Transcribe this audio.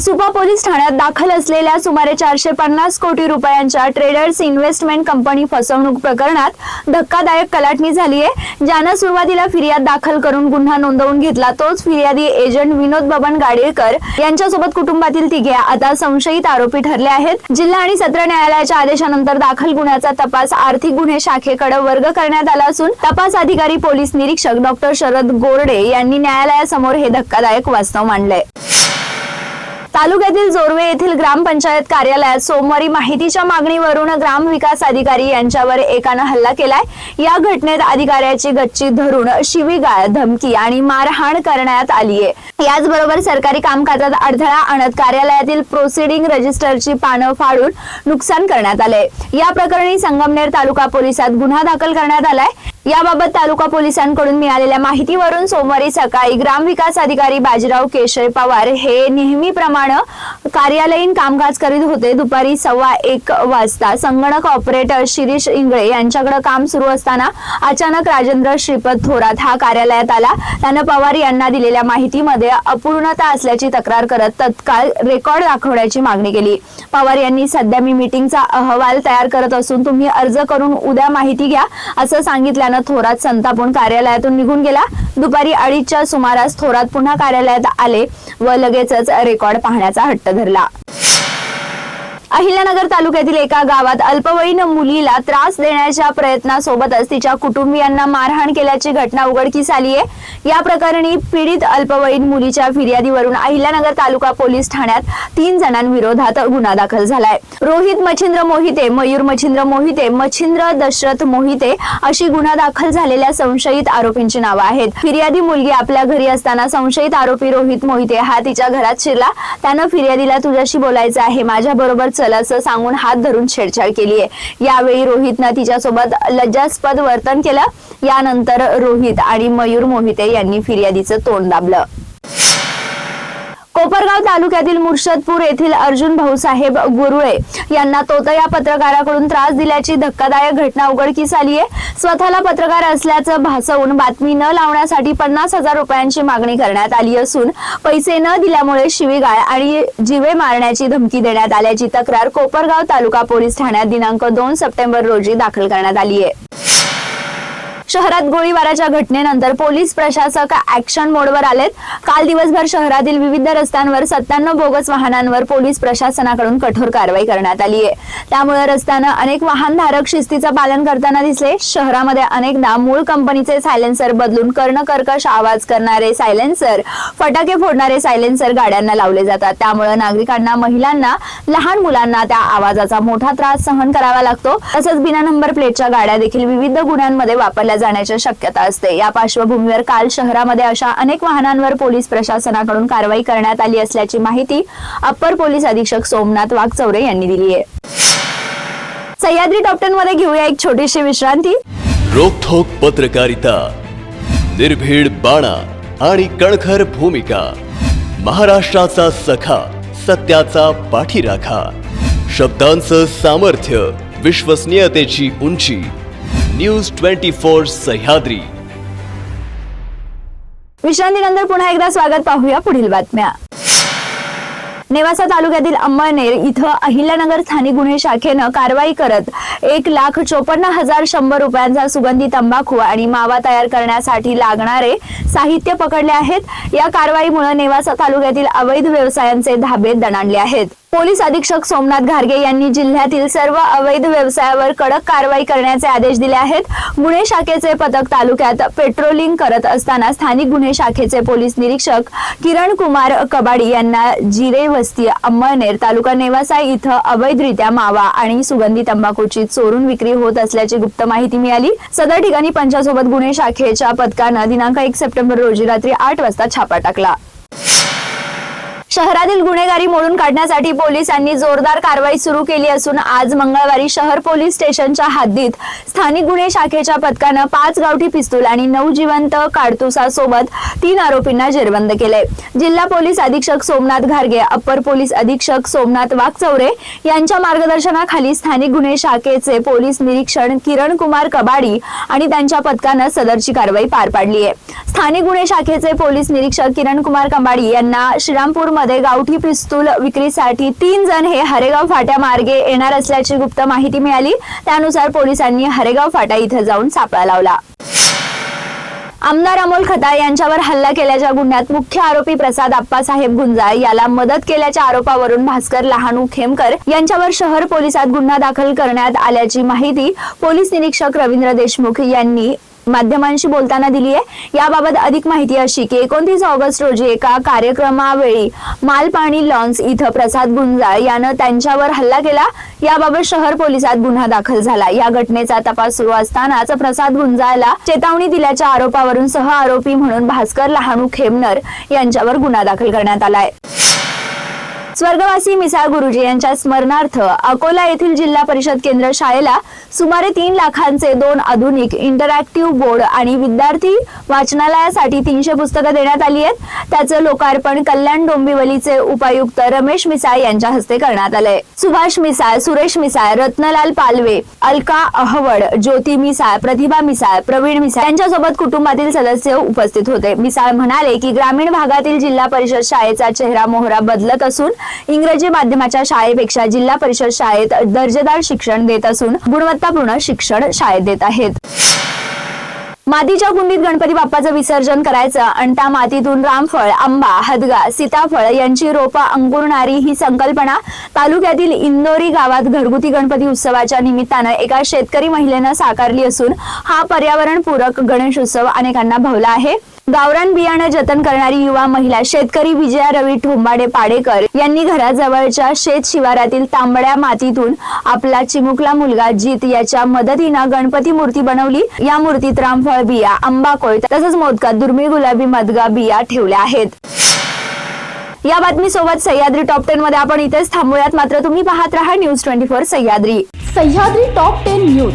Supa police ठाण्यात दाखल असलेल्या सुमारे चारशे पन्नास कोटी रुपयांच्या ट्रेडर्स इन्व्हेस्टमेंट कंपनी फसवणूक प्रकरणात धक्कादायक कलाटणी झाली आहे. ज्यानं सुरुवातीला फिर्याद दाखल करून गुन्हा नोंदवून घेतला तोच फिर्यादी एजंट विनोद बबन गाडेकर यांच्यासोबत कुटुंबातील तिघे आता संशयित आरोपी ठरले आहेत. जिल्हा आणि सत्र न्यायालयाच्या आदेशानंतर दाखल गुन्ह्याचा तपास आर्थिक गुन्हे शाखेकडे वर्ग करण्यात आला असून तपास अधिकारी पोलीस निरीक्षक डॉक्टर शरद गोरडे यांनी न्यायालयासमोर हे धक्कादायक वास्तव मांडलंय. तालुक्यातील जोरवे येथील ग्रामपंचायत कार्यालयात सोमवारी माहितीच्या मागणीवरून ग्रामविकास अधिकारी यांच्यावर एकानं हल्ला केलाय. या घटनेत अधिकाऱ्याची गच्ची धरून शिवीगाळ धमकी आणि मारहाण करण्यात आली आहे याचबरोबर सरकारी कामकाजात अडथळा आणत कार्यालयातील प्रोसिडिंग रजिस्टरची पानं फाडून नुकसान करण्यात आले या प्रकरणी संगमनेर तालुका पोलिसात गुन्हा दाखल करण्यात आलाय. याबाबत तालुका पोलिसांकडून मिळालेल्या माहितीवरून सोमवारी सकाळी ग्रामविकास अधिकारी बाजीराव केशर पवार हे नेहमीप्रमाणे कार्यालयीन कामकाज करीत होते. दुपारी सव्वा एक वाजता संगणक ऑपरेटर शिरीष इंगळे यांच्याकडे काम सुरू असताना अचानक राजेंद्र श्रीपद थोरात हा कार्यालयात आला. त्यानं पवार यांना दिलेल्या माहितीमध्ये अपूर्णता असल्याची तक्रार करत तत्काळ रेकॉर्ड दाखवण्याची मागणी केली. पवार यांनी सध्या मी मीटिंगचा अहवाल तयार करत असून तुम्ही अर्ज करून उद्या माहिती घ्या असं सांगितल्यानं थोरात संतापून कार्यालयातून निघून गेला. दुपारी अडीचच्या सुमारास थोरात पुन्हा कार्यालयात आले व लगेचच रेकॉर्ड पाहण्याचा हट्ट धरला. अहिल्यानगर तालुक्यातील एका गावात अल्पवयीन मुलीला त्रास देण्याच्या प्रयत्नासोबतच तिच्या कुटुंबियांना मारहाण केल्याची घटना उघडकीस आली आहे या प्रकरणी पीडित अल्पवयीन मुलीच्या फिर्यादीवरून अहिल्यानगर तालुका पोलीस ठाण्यात तीन जणांविरोधात गुन्हा दाखल झालाय. रोहित मच्छिंद्र मोहिते मयूर मच्छिंद्र मोहिते मच्छिंद्र दशरथ मोहिते अशी गुन्हा दाखल झालेल्या संशयित आरोपींची नावं आहेत. फिर्यादी मुलगी आपल्या घरी असताना संशयित आरोपी रोहित मोहिते हा तिच्या घरात शिरला. त्यानं फिर्यादीला तुझ्याशी बोलायचं आहे. माझ्या बरोबर चल असं सांगून हात धरून छेडछाड केली आहे. यावेळी रोहितनं तिच्यासोबत लज्जास्पद वर्तन केलं. यानंतर रोहित आणि मयूर मोहिते यांनी फिर्यादीचं तोंड दाबलं. कोपरगाव तालुक्यातील मुर्शदपूर येथील अर्जुन भाऊसाहेब गुरुळे यांना तोतया पत्रकाराकडून त्रास दिल्याची धक्कादायक घटना उघडकीस आली आहे. स्वतःला पत्रकार असल्याचं भासवून बातमी न लावण्यासाठी पन्नास हजार रुपयांची मागणी करण्यात आली असून पैसे न दिल्यामुळे शिवीगाळ आणि जीवे मारण्याची धमकी देण्यात आल्याची तक्रार कोपरगाव तालुका पोलीस ठाण्यात दिनांक दोन सप्टेंबर रोजी दाखल करण्यात आली आहे. शहरात गोळीबाराच्या घटनेनंतर पोलीस प्रशासक ऍक्शन मोडवर आलेत. काल दिवसभर शहरातील विविध रस्त्यांवर सत्त्याण्णव बोगस वाहनांवर पोलीस प्रशासनाकडून कठोर कारवाई करण्यात आली आहे. त्यामुळे रस्त्यानं अनेक वाहनधारक शिस्तीचं पालन करताना दिसले. शहरामध्ये अनेकदा मूळ कंपनीचे सायलेन्सर बदलून कर्णकर्कश आवाज करणारे सायलेन्सर फटाके फोडणारे सायलेन्सर गाड्यांना लावले जातात. त्यामुळे नागरिकांना महिलांना लहान मुलांना त्या आवाजाचा मोठा त्रास सहन करावा लागतो. तसंच बिना नंबर प्लेटच्या गाड्या देखील विविध गुन्ह्यांमध्ये वापरल्या जाण्याची शक्यता असते. या पार्श्वभूमीवर काल शहरामध्ये अशा अनेक वाहनांवर पोलीस प्रशासनाकडून कारवाई करण्यात आली असल्याची माहिती अप्पर पोलीस अधीक्षक सोमनाथ वाघचौरे यांनी दिली आहे. सह्याद्री डॉक्टरमध्ये घेऊया एक छोटीशी विश्रांती. रोखोक पत्रकारिता निर्भीड बाणा आणि कणखर भूमिका महाराष्ट्राचा सखा सत्याचा पाठीराखा शब्दांचं सामर्थ्य विश्वसनीयतेची उंची न्यूज ट्वेंटी फोर सह्याद्री. विश्रांतीनंतर पुन्हा एकदा स्वागत पाहूया पुढील बातम्या. नेवासा तालुक्यातील अंमळनेर इथं अहिल्यानगर स्थानिक गुन्हे शाखेनं कारवाई करत एक लाख चोपन्न हजार शंभर रुपयांचा सुगंधी तंबाखू आणि मावा तयार करण्यासाठी लागणारे साहित्य पकडले आहेत. या कारवाईमुळे नेवासा तालुक्यातील अवैध व्यवसायांचे धाबे दणाणले आहेत. पोलीस अधीक्षक सोमनाथ घारगे यांनी जिल्ह्यातील सर्व अवैध व्यवसायावर कडक कारवाई करण्याचे आदेश दिले आहेत. गुन्हे शाखेचे पथक तालुक्यात पेट्रोलिंग करत असताना स्थानिक गुन्हे शाखेचे पोलीस निरीक्षक किरण कुमार कबाडी यांना जिरे वस्ती अंमळनेर तालुका नेवासा इथं अवैधरित्या मावा आणि सुगंधी तंबाखूची चोरून विक्री होत असल्याची गुप्त माहिती मिळाली. सदर ठिकाणी पंचासोबत गुन्हे शाखेच्या पथकानं दिनांक एक सप्टेंबर रोजी रात्री आठ वाजता छापा टाकला. शहरातील गुन्हेगारी मोडून काढण्यासाठी पोलिसांनी जोरदार कारवाई सुरू केली असून आज मंगळवारी शहर पोलीस स्टेशनच्या हद्दीत स्थानिक गुन्हे शाखेच्या पथकानं पाच गावठी पिस्तूल आणि नऊ जिवंत काडतुसासोबत तीन आरोपींना जेरबंद केले जिल्हा पोलीस अधीक्षक सोमनाथ घारगे अप्पर पोलीस अधीक्षक सोमनाथ वाघचौरे यांच्या मार्गदर्शनाखाली स्थानिक गुन्हे शाखेचे पोलीस निरीक्षण किरण कुमार कबाडी आणि त्यांच्या पथकानं सदरची कारवाई पार पाडली आहे स्थानिक गुन्हे शाखेचे पोलीस निरीक्षक किरण कुमार कबाडी यांना श्रीरामपूर मध्ये गावठी पिस्तूल विक्रीसाठी तीन जण हे हरेगाव फाट्या मार्गे येणार असल्याची गुप्त माहिती मिळाली. त्यानुसार पोलिसांनी हरेगाव फाटा इथं जाऊन सापळा लावला. आमदार अमोल खताळ यांच्यावर हल्ला केल्याच्या गुन्ह्यात मुख्य आरोपी प्रसाद आप्पासाहेब गुंजाळ याला मदत केल्याच्या आरोपावरून भास्कर लहानू खेमकर यांच्यावर शहर पोलिसात गुन्हा दाखल करण्यात आल्याची माहिती पोलीस निरीक्षक रवींद्र देशमुख यांनी माध्यमांशी बोलताना दिली आहे. याबाबत अधिक माहिती अशी की एकोणतीस ऑगस्ट रोजी एका कार्यक्रमावेळी मालपाणी लॉन्स इथं प्रसाद गुंजाळ यानं त्यांच्यावर हल्ला केला. याबाबत शहर पोलिसात गुन्हा दाखल झाला. या घटनेचा तपास सुरू असतानाच प्रसाद गुंजाळला चेतावणी दिल्याच्या आरोपावरून सह आरोपी म्हणून भास्कर लहानू खेमनर यांच्यावर गुन्हा दाखल करण्यात आलाय स्वर्गवासी मिसाळ गुरुजी यांच्या स्मरणार्थ अकोला येथील जिल्हा परिषद केंद्र शाळेला सुमारे तीन लाखांचे दोन आधुनिक इंटरॅक्टिव्ह बोर्ड आणि विद्यार्थी वाचनालयासाठी तीनशे पुस्तकं देण्यात आली आहेत. त्याचं लोकार्पण कल्याण डोंबिवलीचे उपायुक्त रमेश मिसाळ यांच्या हस्ते करण्यात आलंय. सुभाष मिसाळ सुरेश मिसाळ रत्नलाल पालवे अलका अहवड ज्योती मिसाळ प्रतिभा मिसाळ प्रवीण मिसाळ यांच्यासोबत कुटुंबातील सदस्य उपस्थित होते. मिसाळ म्हणाले की ग्रामीण भागातील जिल्हा परिषद शाळेचा चेहरा मोहरा बदलत असून इंग्रजी माध्यमाच्या शाळेपेक्षा जिल्हा परिषद शाळेत दर्जेदार शिक्षण देत असून गुणवत्तापूर्ण शिक्षण शाळेत देत आहेत. मातीच्या कुंडीत गणपती बाप्पाचं विसर्जन करायचं आणि त्या मातीतून रामफळ आंबा हदगा सीताफळ यांची रोपं अंकुरणारी ही संकल्पना तालुक्यातील इंदोरी गावात घरगुती गणपती उत्सवाच्या निमित्तानं एका शेतकरी महिलेनं साकारली असून हा पर्यावरणपूरक गणेश उत्सव अनेकांना भावला आहे. गावरान बियाणं जतन करणारी युवा महिला शेतकरी विजया रवी ठोंबाडे पाडेकर यांनी घराजवळच्या शेत शिवारातील तांबड्या मातीतून आपला चिमुकला मुलगा जीत याच्या मदतीनं गणपती मूर्ती बनवली. या मूर्तीत रामफळ बिया आंबाकोळ तसंच मोदकात दुर्मिळ गुलाबी मदगा बिया ठेवल्या आहेत. या बातमी सोबत सह्याद्री टॉप टेन मध्ये आपण इथेच थांबूयात. मात्र तुम्ही पाहत राहा news twenty four Sahyadri. Sahyadri top ten news.